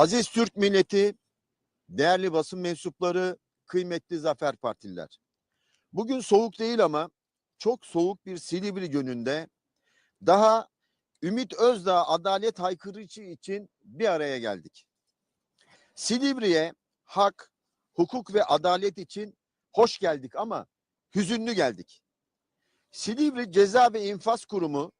Aziz Türk milleti, değerli basın mensupları, kıymetli zafer partililer. Bugün soğuk değil ama çok soğuk bir Silivri gününde daha Ümit Özdağ adalet haykırıcı için bir araya geldik. Silivri'ye hak, hukuk ve adalet için hoş geldik ama hüzünlü geldik. Silivri Ceza ve İnfaz Kurumu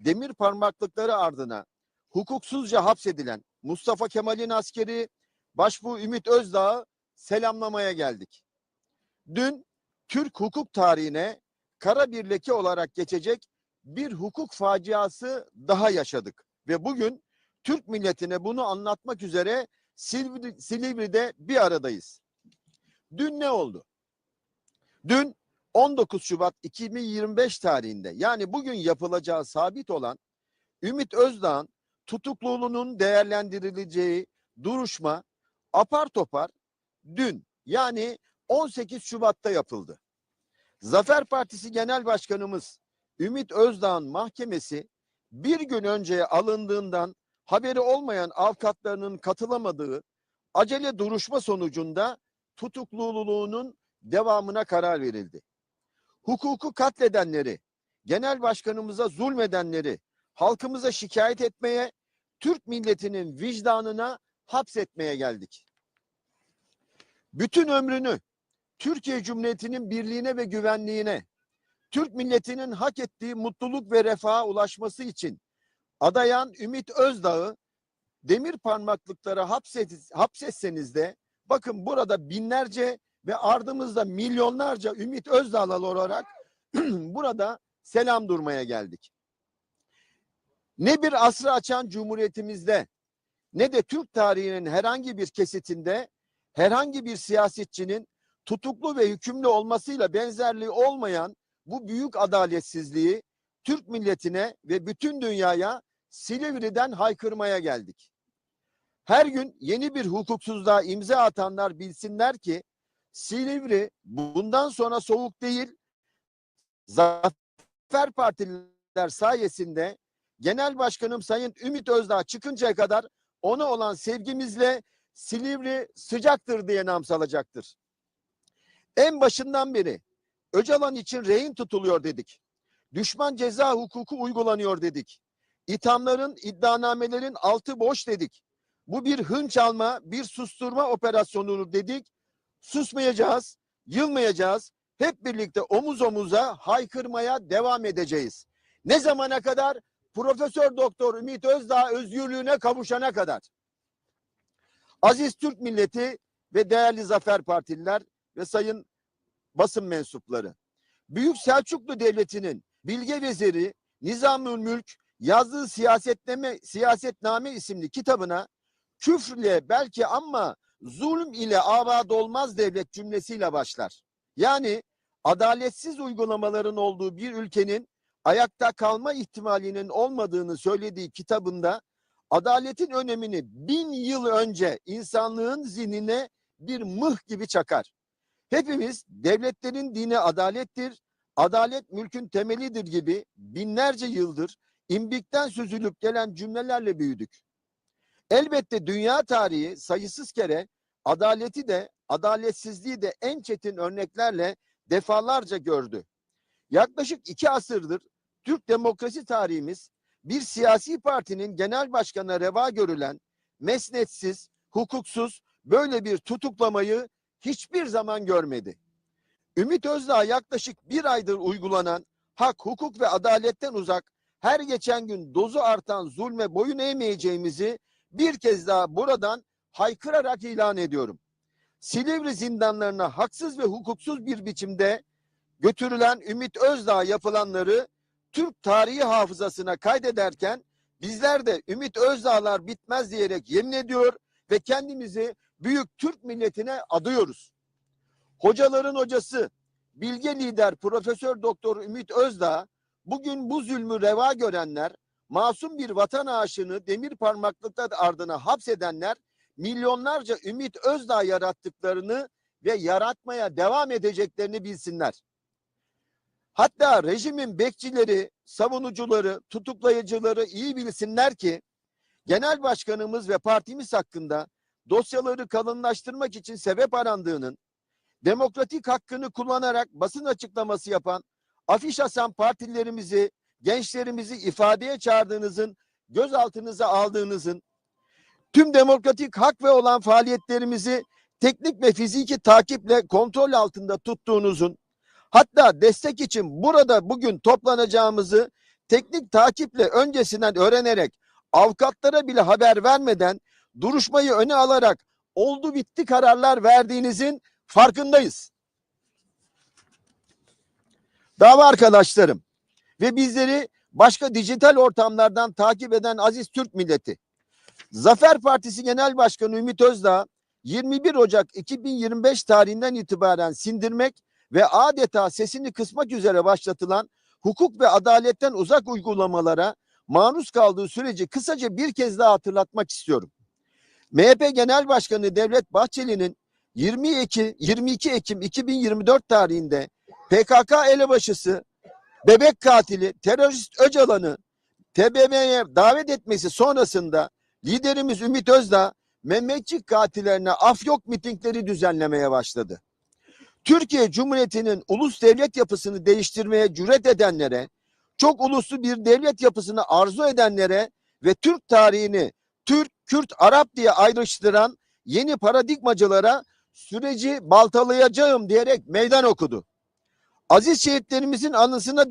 demir parmaklıkları ardına hukuksuzca hapsedilen Mustafa Kemal'in askeri Başbuğ Ümit Özdağ'ı selamlamaya geldik. Dün Türk hukuk tarihine kara bir leke olarak geçecek bir hukuk faciası daha yaşadık. Ve bugün Türk milletine bunu anlatmak üzere Silivri, Silivri'de bir aradayız. Dün ne oldu? Dün 19 Şubat 2025 tarihinde yani bugün yapılacağı sabit olan Ümit Özdağ'ın tutukluluğunun değerlendirileceği duruşma apar topar dün yani 18 Şubat'ta yapıldı. Zafer Partisi Genel Başkanımız Ümit Özdağ'ın mahkemesi bir gün önce alındığından haberi olmayan avukatlarının katılamadığı acele duruşma sonucunda tutukluluğunun devamına karar verildi. Hukuku katledenleri, genel başkanımıza zulmedenleri halkımıza şikayet etmeye, Türk milletinin vicdanına hapsetmeye geldik. Bütün ömrünü Türkiye Cumhuriyeti'nin birliğine ve güvenliğine, Türk milletinin hak ettiği mutluluk ve refaha ulaşması için adayan Ümit Özdağ'ı demir parmaklıklara hapset, hapsetseniz de bakın burada binlerce ve ardımızda milyonlarca Ümit Özdağ'lı olarak burada selam durmaya geldik. Ne bir asrı açan cumhuriyetimizde ne de Türk tarihinin herhangi bir kesitinde herhangi bir siyasetçinin tutuklu ve hükümlü olmasıyla benzerliği olmayan bu büyük adaletsizliği Türk milletine ve bütün dünyaya Silivri'den haykırmaya geldik. Her gün yeni bir hukuksuzluğa imza atanlar bilsinler ki Silivri bundan sonra soğuk değil, Zafer Partililer sayesinde Genel Başkanım Sayın Ümit Özdağ çıkıncaya kadar ona olan sevgimizle Silivri sıcaktır diye nam salacaktır. En başından beri Öcalan için rehin tutuluyor dedik. Düşman ceza hukuku uygulanıyor dedik. İthamların, iddianamelerin altı boş dedik. Bu bir hınç alma, bir susturma operasyonu dedik. Susmayacağız, yılmayacağız. Hep birlikte omuz omuza haykırmaya devam edeceğiz. Ne zamana kadar? Profesör Doktor Ümit Özdağ özgürlüğüne kavuşana kadar. Aziz Türk milleti ve değerli Zafer Partililer ve sayın basın mensupları. Büyük Selçuklu Devleti'nin bilge veziri Nizamül Mülk yazdığı siyasetname, siyasetname isimli kitabına küfrle belki ama zulüm ile avad olmaz devlet cümlesiyle başlar. Yani adaletsiz uygulamaların olduğu bir ülkenin ayakta kalma ihtimalinin olmadığını söylediği kitabında adaletin önemini bin yıl önce insanlığın zihnine bir mıh gibi çakar. Hepimiz devletlerin dini adalettir, adalet mülkün temelidir gibi binlerce yıldır imbikten süzülüp gelen cümlelerle büyüdük. Elbette dünya tarihi sayısız kere adaleti de adaletsizliği de en çetin örneklerle defalarca gördü. Yaklaşık iki asırdır Türk demokrasi tarihimiz bir siyasi partinin genel başkanına reva görülen mesnetsiz, hukuksuz böyle bir tutuklamayı hiçbir zaman görmedi. Ümit Özdağ yaklaşık bir aydır uygulanan hak, hukuk ve adaletten uzak her geçen gün dozu artan zulme boyun eğmeyeceğimizi bir kez daha buradan haykırarak ilan ediyorum. Silivri zindanlarına haksız ve hukuksuz bir biçimde götürülen Ümit Özdağ yapılanları Türk tarihi hafızasına kaydederken bizler de Ümit Özdağlar bitmez diyerek yemin ediyor ve kendimizi büyük Türk milletine adıyoruz. Hocaların hocası, bilge lider Profesör Doktor Ümit Özdağ bugün bu zulmü reva görenler, masum bir vatan aşığını demir parmaklıklar ardına hapsedenler milyonlarca Ümit Özdağ yarattıklarını ve yaratmaya devam edeceklerini bilsinler. Hatta rejimin bekçileri, savunucuları, tutuklayıcıları iyi bilsinler ki genel başkanımız ve partimiz hakkında dosyaları kalınlaştırmak için sebep arandığının, demokratik hakkını kullanarak basın açıklaması yapan, afiş asan partilerimizi, gençlerimizi ifadeye çağırdığınızın, gözaltınıza aldığınızın, tüm demokratik hak ve olan faaliyetlerimizi teknik ve fiziki takiple kontrol altında tuttuğunuzun, hatta destek için burada bugün toplanacağımızı teknik takiple öncesinden öğrenerek avukatlara bile haber vermeden duruşmayı öne alarak oldu bitti kararlar verdiğinizin farkındayız. Dava arkadaşlarım ve bizleri başka dijital ortamlardan takip eden aziz Türk milleti. Zafer Partisi Genel Başkanı Ümit Özdağ 21 Ocak 2025 tarihinden itibaren sindirmek ve adeta sesini kısmak üzere başlatılan hukuk ve adaletten uzak uygulamalara maruz kaldığı süreci kısaca bir kez daha hatırlatmak istiyorum. MHP Genel Başkanı Devlet Bahçeli'nin 22, 22 Ekim 2024 tarihinde PKK elebaşısı, bebek katili, terörist Öcalan'ı TBMM'ye davet etmesi sonrasında liderimiz Ümit Özdağ Mehmetçik katillerine af yok mitingleri düzenlemeye başladı. Türkiye Cumhuriyeti'nin ulus devlet yapısını değiştirmeye cüret edenlere, çok uluslu bir devlet yapısını arzu edenlere ve Türk tarihini Türk, Kürt, Arap diye ayrıştıran yeni paradigmacılara süreci baltalayacağım diyerek meydan okudu. Aziz şehitlerimizin anısına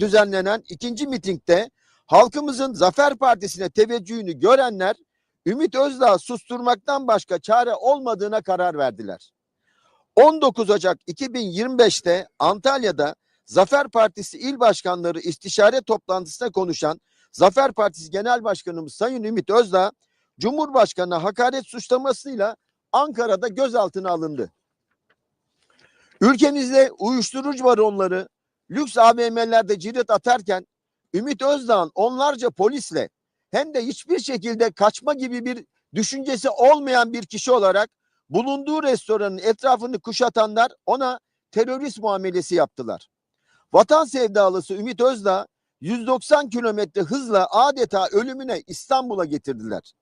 düzenlenen, ikinci mitingde halkımızın Zafer Partisi'ne teveccühünü görenler Ümit Özdağ susturmaktan başka çare olmadığına karar verdiler. 19 Ocak 2025'te Antalya'da Zafer Partisi İl Başkanları istişare toplantısında konuşan Zafer Partisi Genel Başkanımız Sayın Ümit Özdağ, Cumhurbaşkanı'na hakaret suçlamasıyla Ankara'da gözaltına alındı. Ülkemizde uyuşturucu baronları lüks AVM'lerde cirit atarken Ümit Özdağ'ın onlarca polisle hem de hiçbir şekilde kaçma gibi bir düşüncesi olmayan bir kişi olarak bulunduğu restoranın etrafını kuşatanlar ona terörist muamelesi yaptılar. Vatan sevdalısı Ümit Özdağ 190 kilometre hızla adeta ölümüne İstanbul'a getirdiler.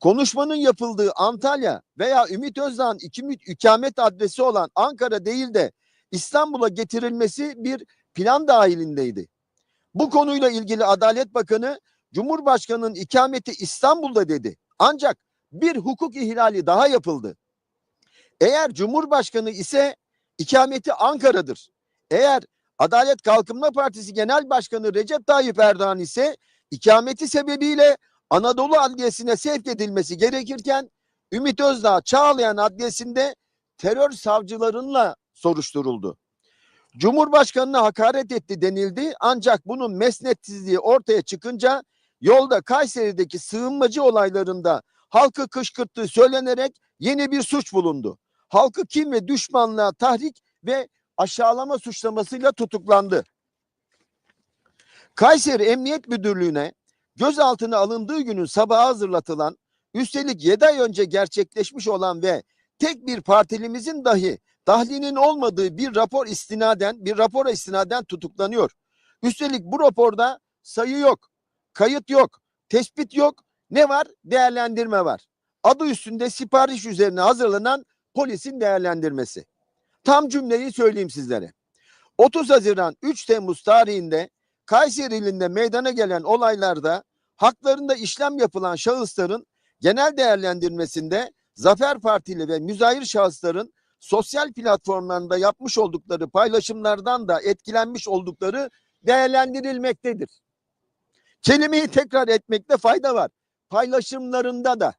Konuşmanın yapıldığı Antalya veya Ümit Özdağ'ın ikamet adresi olan Ankara değil de İstanbul'a getirilmesi bir plan dahilindeydi. Bu konuyla ilgili Adalet Bakanı Cumhurbaşkanı'nın ikameti İstanbul'da dedi. Ancak bir hukuk ihlali daha yapıldı. Eğer Cumhurbaşkanı ise ikameti Ankara'dır. Eğer Adalet Kalkınma Partisi Genel Başkanı Recep Tayyip Erdoğan ise ikameti sebebiyle Anadolu Adliyesi'ne sevk edilmesi gerekirken Ümit Özdağ Çağlayan Adliyesi'nde terör savcılarınla soruşturuldu. Cumhurbaşkanına hakaret etti denildi ancak bunun mesnetsizliği ortaya çıkınca yolda Kayseri'deki sığınmacı olaylarında halkı kışkırttığı söylenerek yeni bir suç bulundu. Halkı kim ve düşmanlığa tahrik ve aşağılama suçlamasıyla tutuklandı. Kayseri Emniyet Müdürlüğü'ne gözaltına alındığı günün sabahı hazırlatılan, üstelik 7 ay önce gerçekleşmiş olan ve tek bir partilimizin dahi tahlinin olmadığı bir rapor istinaden, bir rapora istinaden tutuklanıyor. Üstelik bu raporda sayı yok, kayıt yok, tespit yok. Ne var? Değerlendirme var. Adı üstünde sipariş üzerine hazırlanan polisin değerlendirmesi. Tam cümleyi söyleyeyim sizlere. 30 Haziran 3 Temmuz tarihinde Kayseri ilinde meydana gelen olaylarda haklarında işlem yapılan şahısların genel değerlendirmesinde Zafer Partili ve müzahir şahısların sosyal platformlarında yapmış oldukları paylaşımlardan da etkilenmiş oldukları değerlendirilmektedir. Kelimeyi tekrar etmekte fayda var. Paylaşımlarında da.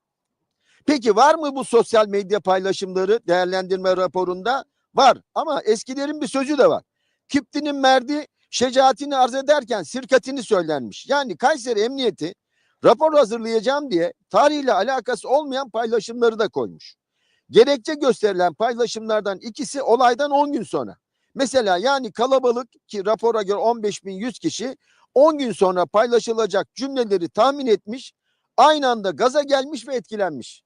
Peki var mı bu sosyal medya paylaşımları değerlendirme raporunda? Var ama eskilerin bir sözü de var. Kiptinin merdi şecaatini arz ederken sirkatini söylenmiş. Yani Kayseri Emniyeti rapor hazırlayacağım diye tarihle alakası olmayan paylaşımları da koymuş. Gerekçe gösterilen paylaşımlardan ikisi olaydan 10 gün sonra. Mesela yani kalabalık ki rapora göre 15.100 kişi 10 gün sonra paylaşılacak cümleleri tahmin etmiş, aynı anda gaza gelmiş ve etkilenmiş.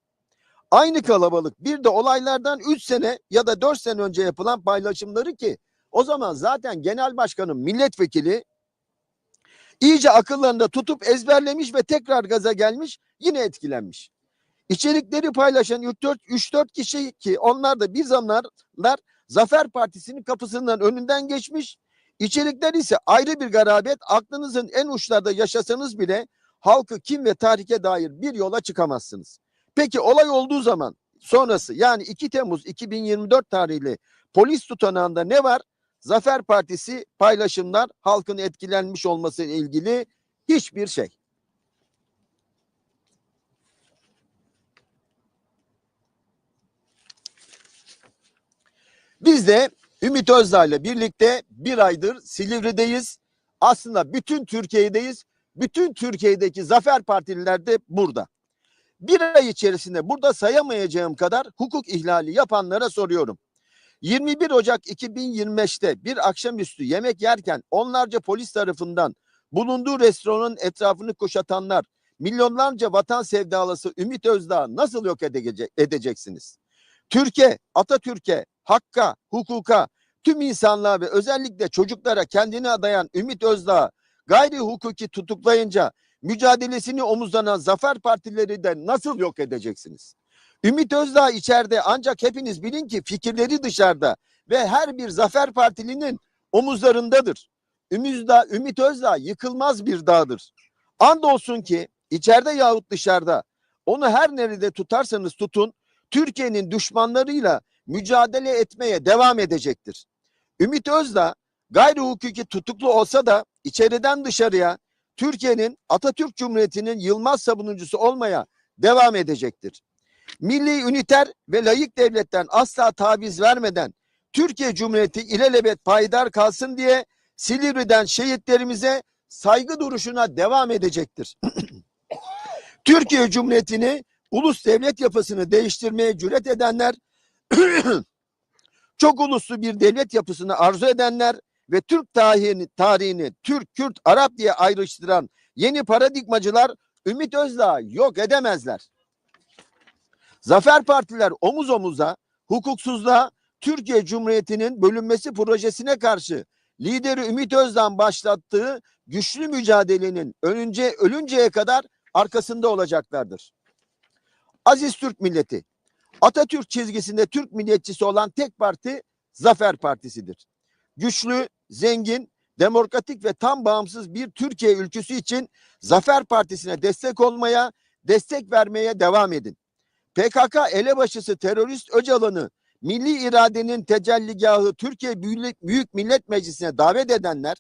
Aynı kalabalık bir de olaylardan 3 sene ya da 4 sene önce yapılan paylaşımları ki o zaman zaten genel başkanın milletvekili İyice akıllarında tutup ezberlemiş ve tekrar gaza gelmiş, yine etkilenmiş. İçerikleri paylaşan 3-4 kişi ki onlar da bir zamanlar Zafer Partisi'nin kapısından önünden geçmiş. İçerikler ise ayrı bir garabet. Aklınızın en uçlarda yaşasanız bile halkı kim ve tarihe dair bir yola çıkamazsınız. Peki olay olduğu zaman sonrası yani 2 Temmuz 2024 tarihli polis tutanağında ne var? Zafer Partisi paylaşımlar halkın etkilenmiş olması ile ilgili hiçbir şey. Biz de Ümit Özdağ ile birlikte bir aydır Silivri'deyiz. Aslında bütün Türkiye'deyiz. Bütün Türkiye'deki zafer partililer de burada. Bir ay içerisinde burada sayamayacağım kadar hukuk ihlali yapanlara soruyorum. 21 Ocak 2025'te bir akşamüstü yemek yerken onlarca polis tarafından bulunduğu restoranın etrafını kuşatanlar, milyonlarca vatan sevdalısı Ümit Özdağ nasıl yok edece- edeceksiniz? Türkiye, Atatürk'e, hakka, hukuka, tüm insanlığa ve özellikle çocuklara kendini adayan Ümit Özdağ gayri hukuki tutuklayınca mücadelesini omuzlanan zafer partileri de nasıl yok edeceksiniz? Ümit Özdağ içeride ancak hepiniz bilin ki fikirleri dışarıda ve her bir zafer partilinin omuzlarındadır. Ümit, Dağ, Ümit Özdağ yıkılmaz bir dağdır. Andolsun ki içeride yahut dışarıda onu her nerede tutarsanız tutun Türkiye'nin düşmanlarıyla mücadele etmeye devam edecektir. Ümit Özdağ gayri hukuki tutuklu olsa da içeriden dışarıya Türkiye'nin Atatürk Cumhuriyeti'nin yılmaz savunucusu olmaya devam edecektir. Milli üniter ve layık devletten asla taviz vermeden Türkiye Cumhuriyeti ilelebet payidar kalsın diye Silivri'den şehitlerimize saygı duruşuna devam edecektir. Türkiye Cumhuriyeti'ni ulus devlet yapısını değiştirmeye cüret edenler çok uluslu bir devlet yapısını arzu edenler ve Türk tarihini, tarihini Türk, Kürt, Arap diye ayrıştıran yeni paradigmacılar Ümit Özdağ yok edemezler. Zafer partiler omuz omuza hukuksuzluğa Türkiye Cumhuriyeti'nin bölünmesi projesine karşı lideri Ümit Özdağ'ın başlattığı güçlü mücadelenin önünce ölünceye kadar arkasında olacaklardır. Aziz Türk milleti, Atatürk çizgisinde Türk milliyetçisi olan tek parti Zafer Partisi'dir. Güçlü, zengin, demokratik ve tam bağımsız bir Türkiye ülküsü için Zafer Partisi'ne destek olmaya, destek vermeye devam edin. PKK elebaşısı terörist Öcalan'ı milli iradenin tecelligahı Türkiye Büyük Millet Meclisi'ne davet edenler,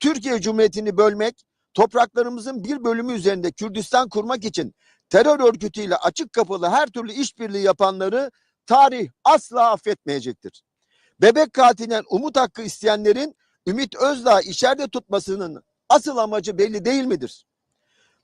Türkiye Cumhuriyeti'ni bölmek, topraklarımızın bir bölümü üzerinde Kürdistan kurmak için terör örgütüyle açık kapılı her türlü işbirliği yapanları tarih asla affetmeyecektir. Bebek katilinden umut hakkı isteyenlerin Ümit Özdağ içeride tutmasının asıl amacı belli değil midir?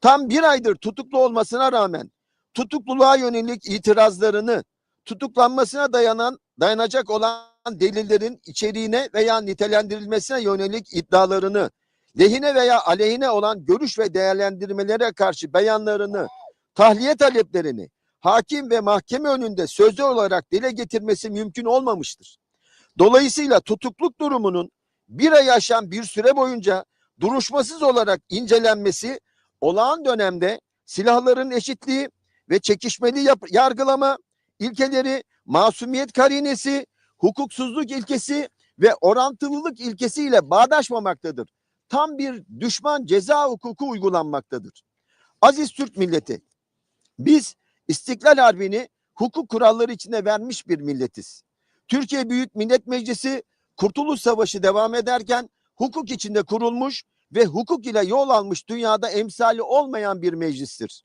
Tam bir aydır tutuklu olmasına rağmen tutukluluğa yönelik itirazlarını, tutuklanmasına dayanan dayanacak olan delillerin içeriğine veya nitelendirilmesine yönelik iddialarını, lehine veya aleyhine olan görüş ve değerlendirmelere karşı beyanlarını, tahliye taleplerini hakim ve mahkeme önünde sözlü olarak dile getirmesi mümkün olmamıştır. Dolayısıyla tutukluk durumunun bir ay aşan bir süre boyunca duruşmasız olarak incelenmesi olağan dönemde silahların eşitliği ve çekişmeli yargılama ilkeleri, masumiyet karinesi, hukuksuzluk ilkesi ve orantılılık ilkesiyle bağdaşmamaktadır. Tam bir düşman ceza hukuku uygulanmaktadır. Aziz Türk milleti, biz İstiklal Harbi'ni hukuk kuralları içinde vermiş bir milletiz. Türkiye Büyük Millet Meclisi Kurtuluş Savaşı devam ederken hukuk içinde kurulmuş ve hukuk ile yol almış dünyada emsali olmayan bir meclistir.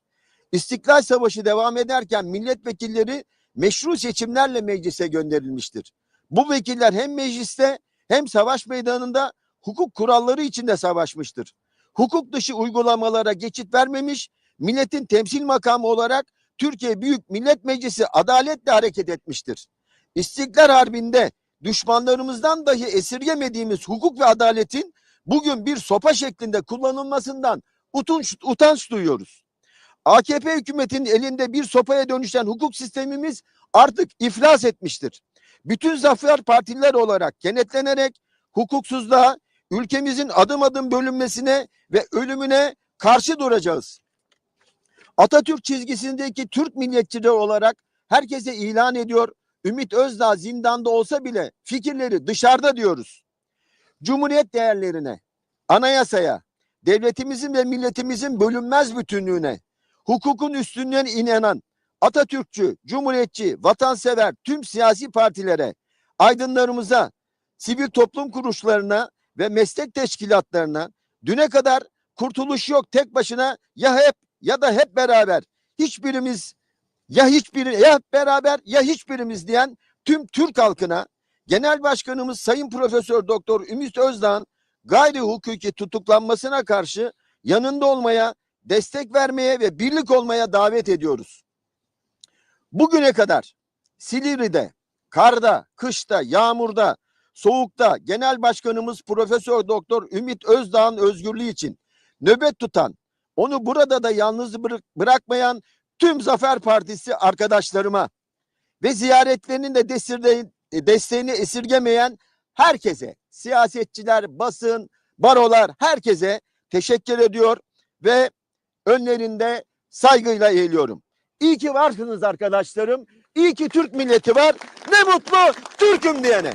İstiklal Savaşı devam ederken milletvekilleri meşru seçimlerle meclise gönderilmiştir. Bu vekiller hem mecliste hem savaş meydanında hukuk kuralları içinde savaşmıştır. Hukuk dışı uygulamalara geçit vermemiş, milletin temsil makamı olarak Türkiye Büyük Millet Meclisi adaletle hareket etmiştir. İstiklal Harbi'nde düşmanlarımızdan dahi esirgemediğimiz hukuk ve adaletin bugün bir sopa şeklinde kullanılmasından utanç, utanç duyuyoruz. AKP hükümetinin elinde bir sopaya dönüşen hukuk sistemimiz artık iflas etmiştir. Bütün zafer partiler olarak kenetlenerek hukuksuzluğa, ülkemizin adım adım bölünmesine ve ölümüne karşı duracağız. Atatürk çizgisindeki Türk milliyetçileri olarak herkese ilan ediyor. Ümit Özdağ zindanda olsa bile fikirleri dışarıda diyoruz. Cumhuriyet değerlerine, anayasaya, devletimizin ve milletimizin bölünmez bütünlüğüne, hukukun üstünlüğüne inanan Atatürkçü, Cumhuriyetçi, vatansever tüm siyasi partilere, aydınlarımıza, sivil toplum kuruluşlarına ve meslek teşkilatlarına düne kadar kurtuluş yok tek başına ya hep ya da hep beraber hiçbirimiz ya hiçbiri ya beraber ya hiçbirimiz diyen tüm Türk halkına Genel Başkanımız Sayın Profesör Doktor Ümit Özdağ'ın gayri hukuki tutuklanmasına karşı yanında olmaya, destek vermeye ve birlik olmaya davet ediyoruz. Bugüne kadar Silivri'de, karda, kışta, yağmurda, soğukta Genel Başkanımız Profesör Doktor Ümit Özdağ'ın özgürlüğü için nöbet tutan, onu burada da yalnız bırak- bırakmayan tüm Zafer Partisi arkadaşlarıma ve ziyaretlerinin de desirde- desteğini esirgemeyen herkese, siyasetçiler, basın, barolar, herkese teşekkür ediyor ve önlerinde saygıyla eğiliyorum. İyi ki varsınız arkadaşlarım. İyi ki Türk milleti var. Ne mutlu Türk'üm diyene.